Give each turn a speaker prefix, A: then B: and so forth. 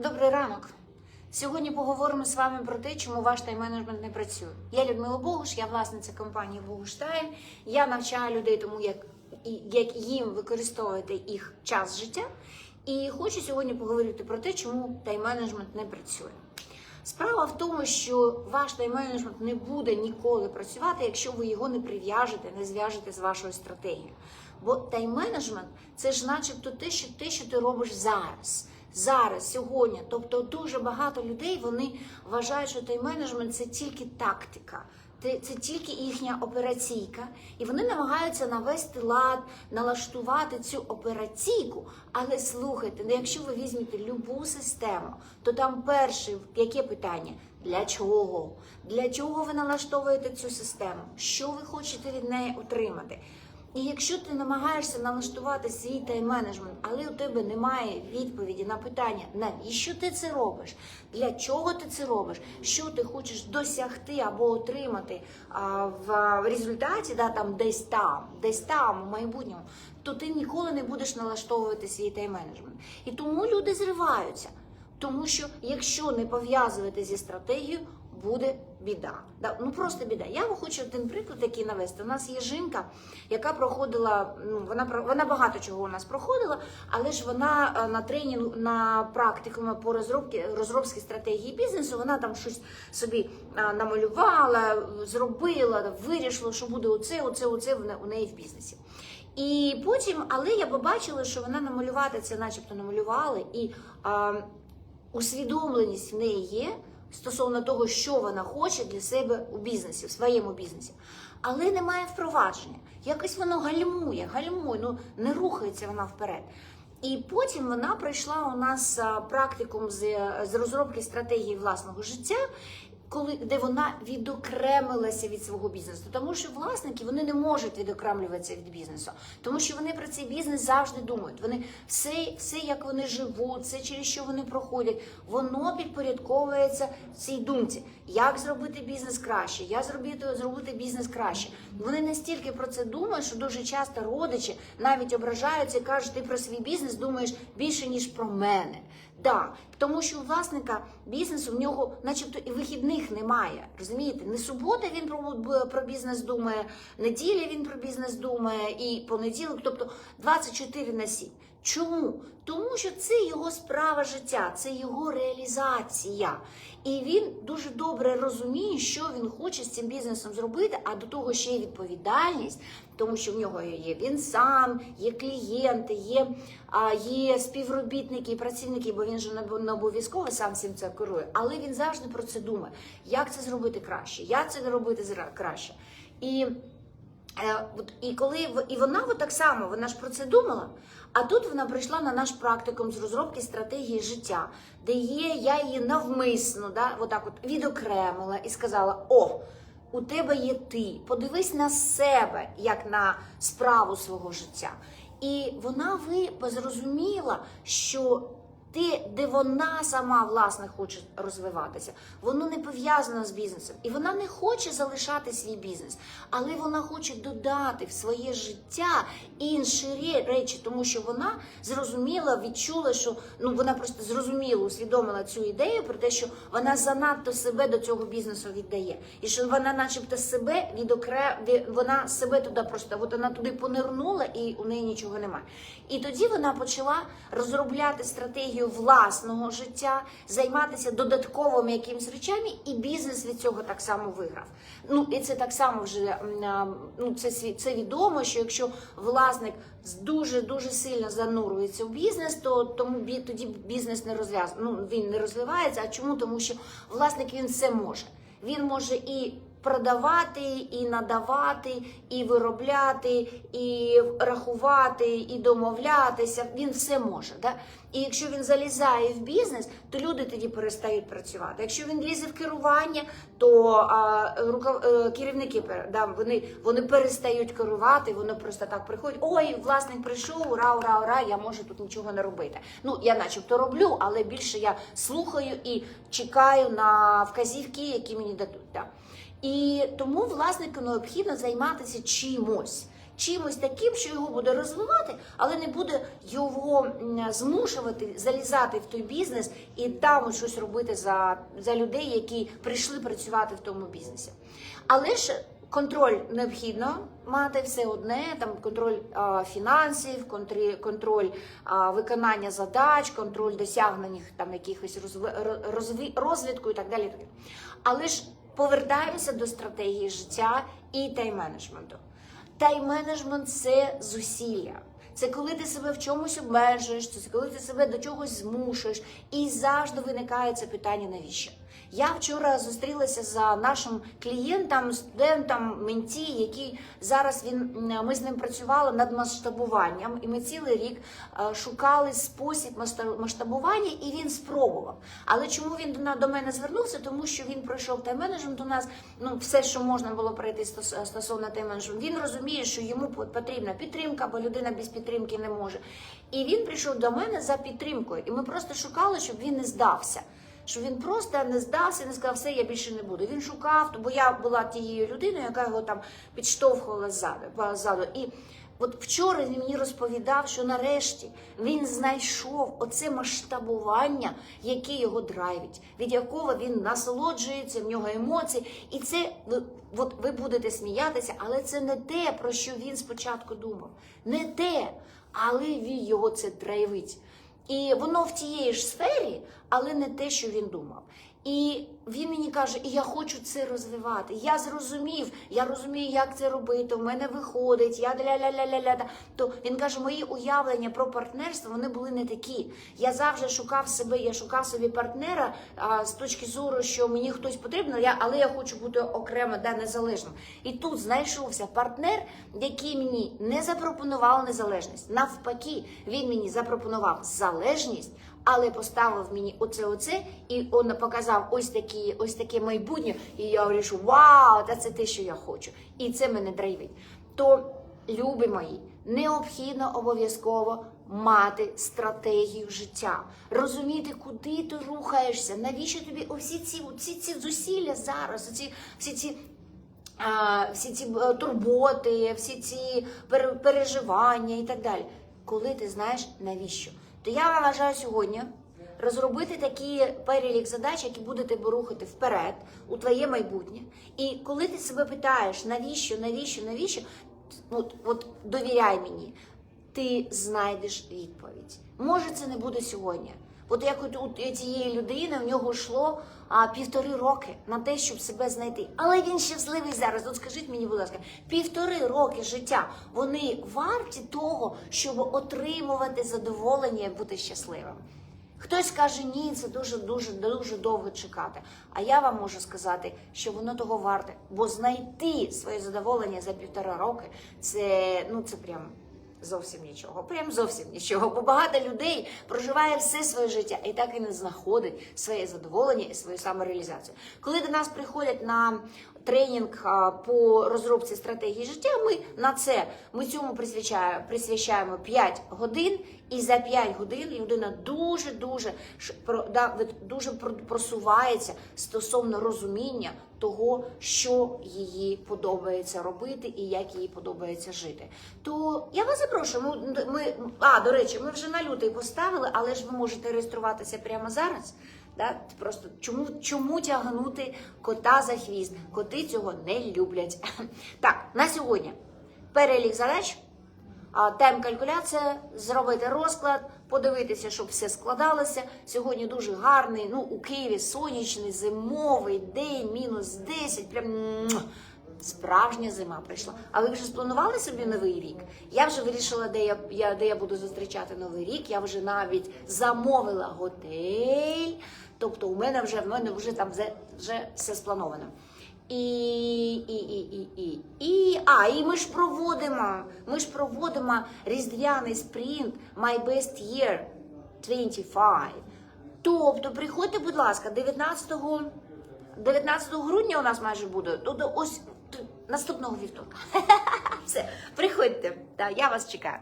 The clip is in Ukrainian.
A: Добрий ранок. Сьогодні поговоримо з вами про те, чому ваш тайм-менеджмент не працює. Я Людмила Богуш, я власниця компанії Богуш Тайм. Я навчаю людей тому, як, як їм використовувати їх час життя. І хочу сьогодні поговорити про те, чому тайм-менеджмент не працює. Справа в тому, що ваш тайм-менеджмент не буде ніколи працювати, якщо ви його не прив'яжете, не зв'яжете з вашою стратегією. Бо тайм-менеджмент це ж начебто те, що те, що ти робиш зараз. Зараз, сьогодні. Тобто дуже багато людей вони вважають, що тайм-менеджмент це тільки тактика. Це тільки їхня операційка, і вони намагаються навести лад, налаштувати цю операційку. Але слухайте, ну якщо ви візьмете любу систему, то там перше яке питання? Для чого? Для чого ви налаштовуєте цю систему? Що ви хочете від неї отримати? І якщо ти намагаєшся налаштувати свій тайм-менеджмент, але у тебе немає відповіді на питання, навіщо ти це робиш, для чого ти це робиш, що ти хочеш досягти або отримати а, в результаті, да, там десь там, десь там, у майбутньому, то ти ніколи не будеш налаштовувати свій тайм-менеджмент. І тому люди зриваються. Тому що якщо не пов'язувати зі стратегією, буде біда. Да, Ну просто біда. Я вам хочу один приклад такий навести. У нас є жінка, яка проходила, ну вона вона багато чого у нас проходила, але ж вона е, на тренінг на практикумі по розробці розробці стратегії бізнесу, вона там щось собі е, намалювала, зробила, вирішила, що буде оце, оце, оце у неї в бізнесі. І потім, але я побачила, що вона намалювати це, начебто, намалювали, і а, усвідомленість в неї є стосовно того, що вона хоче для себе у бізнесі, в своєму бізнесі. Але немає впровадження. Якось воно гальмує, гальмує, ну не рухається вона вперед. І потім вона пройшла у нас практикум з, з розробки стратегії власного життя. Коли де вона відокремилася від свого бізнесу, тому що власники вони не можуть відокремлюватися від бізнесу, тому що вони про цей бізнес завжди думають. Вони все, все як вони живуть, все через що вони проходять, воно підпорядковується цій думці. Як зробити бізнес краще? Як зробити зробити бізнес краще? Вони настільки про це думають, що дуже часто родичі навіть ображаються і кажуть, ти про свій бізнес думаєш більше ніж про мене. Да, тому що у власника бізнесу в нього, начебто, і вихідних немає. Розумієте, не субота він про, про бізнес думає, неділя він про бізнес думає, і понеділок, тобто 24 на 7. Чому? Тому що це його справа життя, це його реалізація. І він дуже добре розуміє, що він хоче з цим бізнесом зробити, а до того ще й відповідальність, тому що в нього є він сам, є клієнти, є, є співробітники працівники, бо він же не- обов'язково сам всім це керує, але він завжди про це думає, як це зробити краще, як це робити краще. І Е, от, і коли і вона от так само, вона ж про це думала. А тут вона прийшла на наш практикум з розробки стратегії життя, де є, я її навмисно, да, отак от відокремила і сказала: О, у тебе є ти, подивись на себе як на справу свого життя. І вона ви зрозуміла, що те, де вона сама власне хоче розвиватися, воно не пов'язано з бізнесом, і вона не хоче залишати свій бізнес, але вона хоче додати в своє життя інші речі, тому що вона зрозуміла, відчула, що ну вона просто зрозуміло усвідомила цю ідею про те, що вона занадто себе до цього бізнесу віддає, і що вона, начебто, себе відокре... вона себе туди просто от вона туди понирнула, і у неї нічого немає. І тоді вона почала розробляти стратегію власного життя, займатися додатковими якимись речами, і бізнес від цього так само виграв. Ну і це так само вже ну це це відомо, що якщо власник дуже дуже сильно занурюється в бізнес, то тому бі- тоді бізнес не розв'яз... ну, він не розвивається. А чому? Тому що власник він все може. Він може і продавати, і надавати, і виробляти, і рахувати, і домовлятися. Він все може. Да? І якщо він залізає в бізнес, то люди тоді перестають працювати. Якщо він лізе в керування, то а, рукав... е, керівники да, вони, вони перестають керувати, вони просто так приходять. Ой, власник прийшов, ура, ура, ура, я можу тут нічого не робити. Ну я начебто роблю, але більше я слухаю і чекаю на вказівки, які мені дадуть. Да? І тому власнику необхідно займатися чимось. чимось таким, що його буде розвивати, але не буде його змушувати залізати в той бізнес і там щось робити за, за людей, які прийшли працювати в тому бізнесі. Але ж контроль необхідно мати все одне, там контроль а, фінансів, контроль, контроль а, виконання задач, контроль досягнень там якихось розви, розві, розвитку і так далі. і так далі. Але ж повертаємося до стратегії життя і тайм-менеджменту. Тайм-менеджмент це зусилля. Це коли ти себе в чомусь обмежуєш, це коли ти себе до чогось змушуєш, і завжди виникає це питання, навіщо? Я вчора зустрілася з нашим клієнтом, студентом, менті, який зараз він ми з ним працювали над масштабуванням, і ми цілий рік е, шукали спосіб масштабування, і він спробував. Але чому він до мене звернувся? Тому що він пройшов тайм-менеджмент у нас. Ну все, що можна було пройти стос- стосовно тайм-менеджменту. Він розуміє, що йому по- потрібна підтримка, бо людина без підтримки не може. І він прийшов до мене за підтримкою, і ми просто шукали, щоб він не здався. Що він просто не здався, не сказав, все, я більше не буду. Він шукав, бо я була тією людиною, яка його там підштовхувала ззаду. І от вчора він мені розповідав, що нарешті він знайшов оце масштабування, яке його драйвить, від якого він насолоджується, в нього емоції. І це ви, от ви будете сміятися, але це не те, про що він спочатку думав. Не те, але він його це драйвить. І воно в тієї ж сфері, але не те, що він думав. І він мені каже, і я хочу це розвивати. Я зрозумів, я розумію, як це робити. У мене виходить, я ля-ля-ля-ля-ля. То він каже, мої уявлення про партнерство вони були не такі. Я завжди шукав себе, я шукав собі партнера а, з точки зору, що мені хтось потрібен, я, але я хочу бути окремо, да, незалежним. І тут знайшовся партнер, який мені не запропонував незалежність. Навпаки, він мені запропонував залежність. Але поставив мені оце, оце, і він показав ось такі, ось таке майбутнє. І я вирішив, вау, та це те, що я хочу. І це мене драйвить. То, любі мої, необхідно обов'язково мати стратегію життя, розуміти, куди ти рухаєшся, навіщо тобі всі ці, ці, ці зусилля зараз, ці, всі ці. а, Всі ці е, турботи, всі ці переживання і так далі. Коли ти знаєш навіщо? То я вважаю сьогодні розробити такий перелік задач, які будете рухати вперед у твоє майбутнє. І коли ти себе питаєш, навіщо, навіщо, навіщо, от, от довіряй мені, ти знайдеш відповідь. Може, це не буде сьогодні. От як от у цієї людини в нього йшло а, півтори роки на те, щоб себе знайти. Але він щасливий зараз. От скажіть мені, будь ласка, півтори роки життя вони варті того, щоб отримувати задоволення і бути щасливим. Хтось скаже, ні, це дуже дуже дуже довго чекати. А я вам можу сказати, що воно того варте, бо знайти своє задоволення за півтора роки це ну це прям. Зовсім нічого, прям зовсім нічого. Бо багато людей проживає все своє життя і так і не знаходить своє задоволення і свою самореалізацію. Коли до нас приходять на тренінг по розробці стратегії життя, ми на це ми цьому присвячаємо, присвячаємо 5 годин, і за 5 годин людина дуже дуже дуже просувається стосовно розуміння того, що їй подобається робити і як їй подобається жити. То я вас запрошую. Ми, ми а до речі, ми вже на лютий поставили, але ж ви можете реєструватися прямо зараз. Да? Просто чому, чому тягнути кота за хвіст? Коти цього не люблять. Так, на сьогодні перелік задач. А, Тайм-калькуляція, зробити розклад, подивитися, щоб все складалося. Сьогодні дуже гарний. Ну, у Києві сонячний, зимовий день, мінус 10. Прям справжня зима прийшла. А ви вже спланували собі новий рік? Я вже вирішила, де я, я, де я буду зустрічати новий рік. Я вже навіть замовила готель. Тобто, у мене вже в мене вже там вже, все сплановано. І, і, і, і, і, і, а, і ми ж проводимо, ми ж проводимо різдвяний спринт My Best Year 25. Тобто, приходьте, будь ласка, 19, 19 грудня у нас майже буде, тобто ось наступного вівторка. Все, приходьте, я вас чекаю.